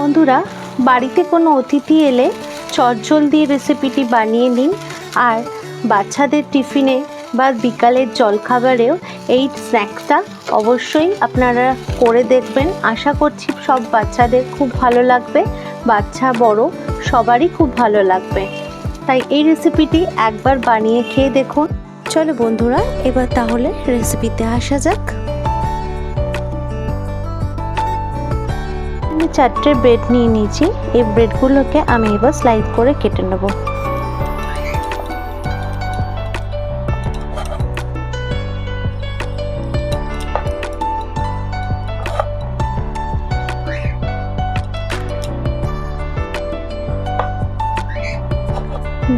বন্ধুরা, বাড়িতে কোনো অতিথি এলে চটজলদি রেসিপিটি বানিয়ে নিন। আর বাচ্চাদের টিফিনে বা বিকালের জলখাবারেও এই স্ন্যাক্সটা অবশ্যই আপনারা করে দেখবেন। আশা করছি সব বাচ্চাদের খুব ভালো লাগবে। বাচ্চা, বড়, সবারই খুব ভালো লাগবে। তাই এই রেসিপিটি একবার বানিয়ে খেয়ে দেখুন। চলো বন্ধুরা, এবার তাহলে রেসিপিতে আসা যাক। আমি চারটে ব্রেড নিয়ে নিয়েছি। এই ব্রেডগুলোকে আমি এবার স্লাইড করে কেটে নেব।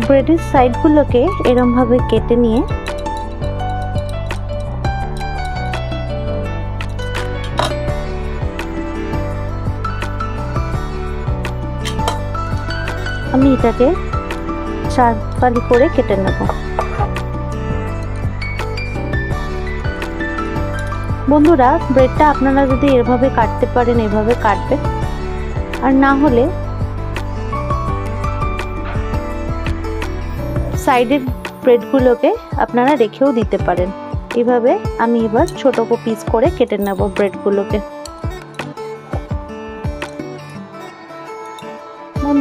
ব্রেডের সাইডগুলোকে এরমভাবে কেটে নিয়ে আমি এটাকে চার পালি করে কেটে নেব। বন্ধুরা, ব্রেডটা আপনারা যদি এভাবে কাটতে পারেন, এভাবে কাটবেন। আর না হলে সাইডের ব্রেডগুলোকে আপনারা রেখেও দিতে পারেন। এভাবে আমি এবার ছোট পিস করে কেটে নেব ব্রেডগুলোকে।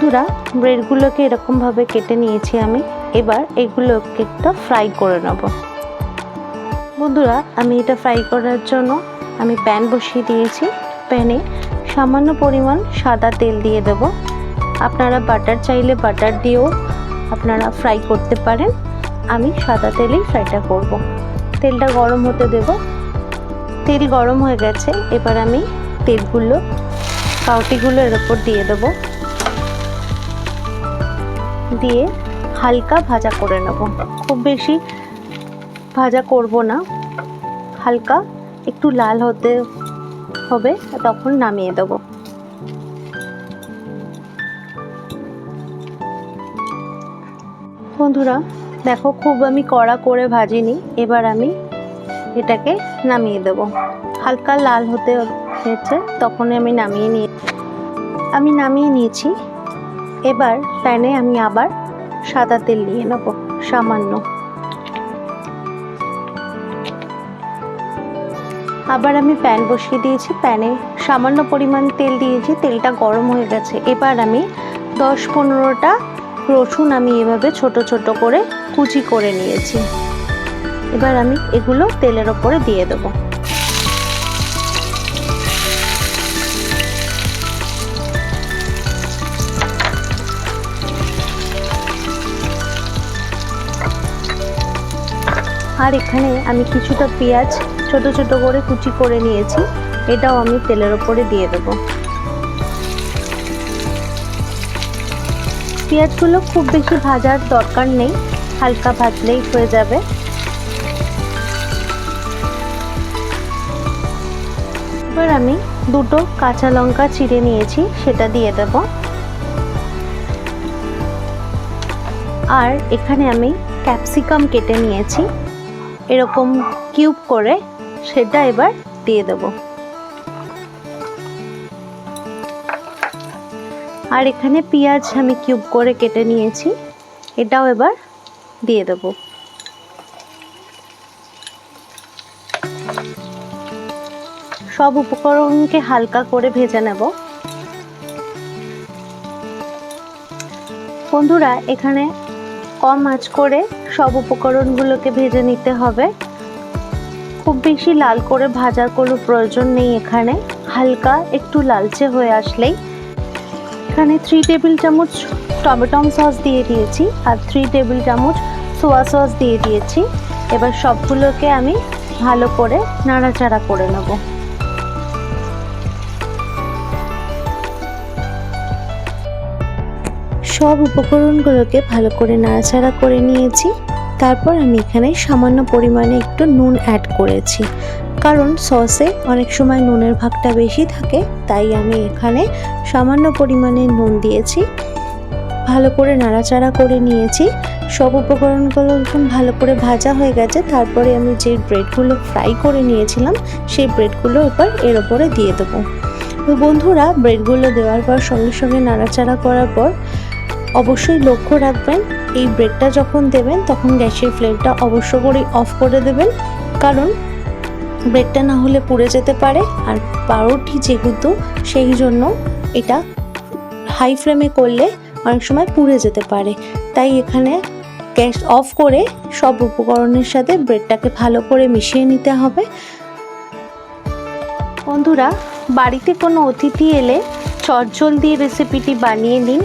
বন্ধুরা ব্রেডগুলোকে এরকমভাবে কেটে নিয়েছি আমি। এবার এগুলোকে একটা ফ্রাই করে নেব। বন্ধুরা, আমি এটা ফ্রাই করার জন্য আমি প্যান বসিয়ে দিয়েছি। প্যানে সামান্য পরিমাণ সাদা তেল দিয়ে দেব। আপনারা বাটার চাইলে বাটার দিয়েও আপনারা ফ্রাই করতে পারেন। আমি সাদা তেলেই ফ্রাইটা করব। তেলটা গরম হতে দেব। তেল গরম হয়ে গেছে। এবার আমি তেলগুলো পাউটিগুলো এর ওপর দিয়ে দেবো। দিয়ে হালকা ভাজা করে নেব। খুব বেশি ভাজা করব না। হালকা, একটু লাল হতে হবে, তখন নামিয়ে দেবো। বন্ধুরা, দেখো খুব আমি কড়া করে ভাজিনি, এবার আমি এটাকে নামিয়ে দেব। হালকা লাল হতে হয়েছে, তখনই আমি নামিয়ে নিয়ে আমি নামিয়ে নিয়েছি। এবার প্যানে আমি আবার সাদা তেল নিয়ে নেব, সামান্য। আবার আমি প্যান বসিয়ে দিয়েছি, প্যানে সামান্য পরিমাণ তেল দিয়েছি, তেলটা গরম হয়ে গেছে। এবার আমি দশ পনেরোটা রসুন আমি এভাবে ছোট ছোট করে কুচি করে নিয়েছি। এবার আমি এগুলো তেলের ওপরে দিয়ে দেবো। আর এখানে আমি কিছুটা পেঁয়াজ ছোট ছোট করে কুচি করে নিয়েছি। এটাও আমি তেলের ওপরে দিয়ে দেব। পেঁয়াজগুলো খুব বেশি ভাজার দরকার নেই, হালকা ভাজলেই হয়ে যাবে। এবার আমি দুটো কাঁচা লঙ্কা চিড়ে নিয়েছি, সেটা দিয়ে দেব। আর এখানে আমি ক্যাপসিকাম কেটে নিয়েছি। এরকম কিউব করে সেটা এবার দিয়ে দেব। আর এখানে পেঁয়াজ আমি কিউব করে কেটে নিয়েছি, এটাও এবার দিয়ে দেব। সব উপকরণকে হালকা করে ভেজে নেব। বন্ধুরা, এখানে কম আঁচ করে সব উপকরণগুলোকে ভেজে নিতে হবে। খুব বেশি লাল করে ভাজার কোনো প্রয়োজন নেই এখানে। হালকা একটু লালচে হয়ে আসলেই। এখানে থ্রি টেবিল চামচ টমেটম সস দিয়ে দিয়েছি আর থ্রি টেবিল চামচ সোয়া সস দিয়ে দিয়েছি। এবার সবগুলোকে আমি ভালো করে নাড়াচাড়া করে নেব। সব উপকরণগুলোকে ভালো করে নাড়াচাড়া করে নিয়েছি। তারপর আমি এখানে সামান্য পরিমাণে একটু নুন অ্যাড করেছি। কারণ সসে অনেক সময় নুনের ভাগটা বেশি থাকে, তাই আমি এখানে সামান্য পরিমাণে নুন দিয়েছি। ভালো করে নাড়াচাড়া করে নিয়েছি। সব উপকরণগুলো যখন ভালো করে ভাজা হয়ে গেছে, তারপরে আমি যে ব্রেডগুলো ফ্রাই করে নিয়েছিলাম, সেই ব্রেডগুলো এবার এর ওপরে দিয়ে দেবো। তো বন্ধুরা, ব্রেডগুলো দেওয়ার পর সঙ্গে সঙ্গে নাড়াচাড়া করার পর অবশ্যই লক্ষ্য রাখবেন, এই ব্রেডটা যখন দেবেন, তখন গ্যাসের ফ্লেমটা অবশ্য করেই অফ করে দেবেন। কারণ ব্রেডটা না হলে পুড়ে যেতে পারে, আর পাউরুটি যেহেতু, সেই জন্য এটা হাই ফ্লেমে করলে অনেক সময় পুড়ে যেতে পারে। তাই এখানে গ্যাস অফ করে সব উপকরণের সাথে ব্রেডটাকে ভালো করে মিশিয়ে নিতে হবে। বন্ধুরা, বাড়িতে কোনো অতিথি এলে চটজলদি রেসিপিটি বানিয়ে নিন,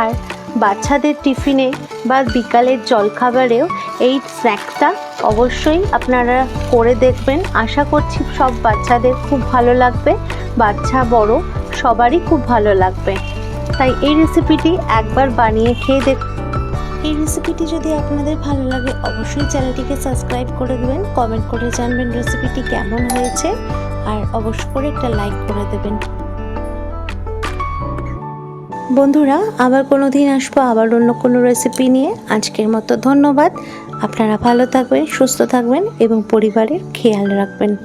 আর বাচ্চাদের টিফিনে বা বিকালের জলখাবারেও এই স্ন্যাক্সটা অবশ্যই আপনারা করে দেখবেন। আশা করছি সব বাচ্চাদের খুব ভালো লাগবে। বাচ্চা, বড়, সবারই খুব ভালো লাগবে। তাই এই রেসিপিটি একবার বানিয়ে খেয়ে দেখ এই রেসিপিটি যদি আপনাদের ভালো লাগে, অবশ্যই চ্যানেলটিকে সাবস্ক্রাইব করে দেবেন কমেন্ট করে জানবেন রেসিপিটি কেমন হয়েছে। আর অবশ্য করে একটা লাইক করে দেবেন। বন্ধুরা, আবার কোনো দিন আসব আবার অন্য কোনো রেসিপি নিয়ে। আজকের মতো ধন্যবাদ। আপনারা ভালো থাকবেন, সুস্থ থাকবেন এবং পরিবারের খেয়াল রাখবেন।